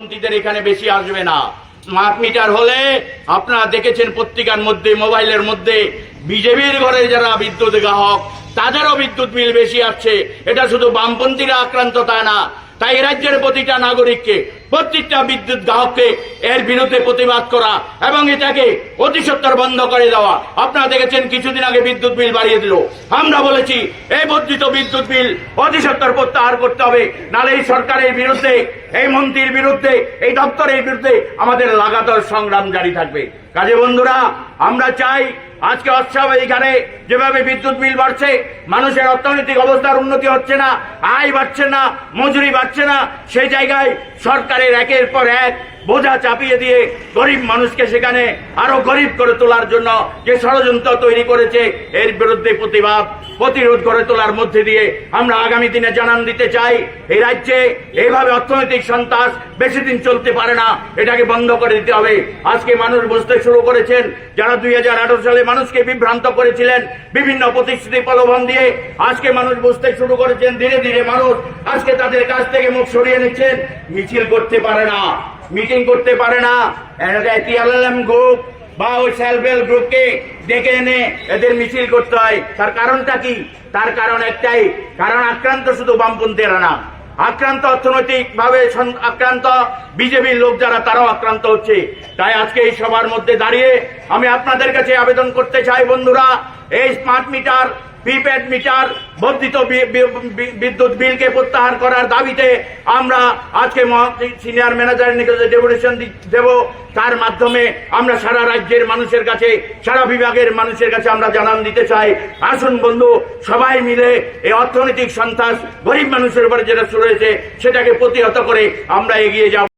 মন্ত্রীদের এখানে বেশি আসবে না। স্মার্ট মিটার হলে আপনারা দেখেছেন পত্রিকার মধ্যে, মোবাইলের মধ্যে, বিজেপির ঘরে যারা বিদ্যুৎ গ্রাহক, তাদেরও বিদ্যুৎ বিল বেশি আসছে। এটা শুধু বামপন্থীরা আক্রান্ত তা না, তাই রাজ্যের প্রতিটা নাগরিককে প্রত্যেকটা বিদ্যুৎ গ্রাহককে এর বিরুদ্ধে প্রতিবাদ করা এবং এটাকে অতি সত্তর বন্ধ করে দেওয়া। আপনারা দেখেছেন কিছুদিন আগে বিদ্যুৎ বিল বাড়িয়ে দিল। আমরা বলেছি, এই বর্ধিত বিদ্যুৎ বিল অতি সত্তর প্রত্যাহার করতে হবে। নাহলে এই সরকারের বিরুদ্ধে, এই মন্ত্রীর বিরুদ্ধে, এই দপ্তরের বিরুদ্ধে আমাদের লাগাতার সংগ্রাম জারি থাকবে। কাজে বন্ধুরা, আমরা চাই আজকে হারে যেভাবে বিদ্যুৎ বিল বাড়ছে, মানুষের অর্থনৈতিক অবস্থার উন্নতি হচ্ছে না, আয় বাড়ছে না, মজুরি বাড়ছে না, সেই জায়গায় সরকারের একের পর এক বোঝা চাপিয়ে দিয়ে গরিব মানুষকে সেখানে আরও গরিব করে তোলার জন্য যে ষড়যন্ত্র তৈরি করেছে, এর বিরুদ্ধে প্রতিবাদ, প্রতিরোধ করে তোলার মধ্যে দিয়ে আমরা আগামী দিনে জানান দিতে চাই, এই রাজ্যে এইভাবে অর্থনৈতিক সন্ত্রাস বেশি দিন চলতে পারে না, এটাকে বন্ধ করে দিতে হবে। আজকে মানুষ বুঝতে শুরু করেছেন, যারা দুই হাজার আঠারো সালে মানুষকে বিভ্রান্ত করেছিলেন, বিভিন্ন প্রতিশ্রুতি প্রলোভন দিয়ে, আজকে মানুষ বুঝতে শুরু করেছেন, ধীরে ধীরে মানুষ আজকে তাদের কাছ থেকে মুখ সরিয়ে নিচ্ছেন, মিছিল করতে পারে না। মিটিং করতে পারে না। গ্রুপ বা ওই সেলফ হেল্প গ্রুপকে ডেকে এনে এদের মিছিল করতে হয়। তার কারণটা কি? তার কারণ একটাই, কারণ আক্রান্ত শুধু বামপন্থীরা না। আক্রান্ত অর্থনৈতিক ভাবে আক্রান্ত বিজেপির লোক যারা, তারাও আক্রান্ত হচ্ছে। তাই আজকে এই সবার মধ্যে দাঁড়িয়ে আমি আপনাদের কাছে আবেদন করতে চাই বন্ধুরা, এই স্মার্ট মিটার প্রিপেড মিটার বর্ধিত বিদ্যুৎ বিলকে প্রত্যাহার করার দাবিতে আমরা আজকে সিনিয়র ম্যানেজারের নিকটে ডেপুটেশন দেব। তার মাধ্যমে আমরা সারা রাজ্যের মানুষের কাছে, সারা বিভাগের মানুষের কাছে আমরা জানান দিতে চাই। আসুন বন্ধু, সবাই মিলে এই অর্থনৈতিক সন্ত্রাস, গরিব মানুষের উপরে যেটা শুরু হয়েছে, সেটাকে প্রতিহত করে আমরা এগিয়ে যাব।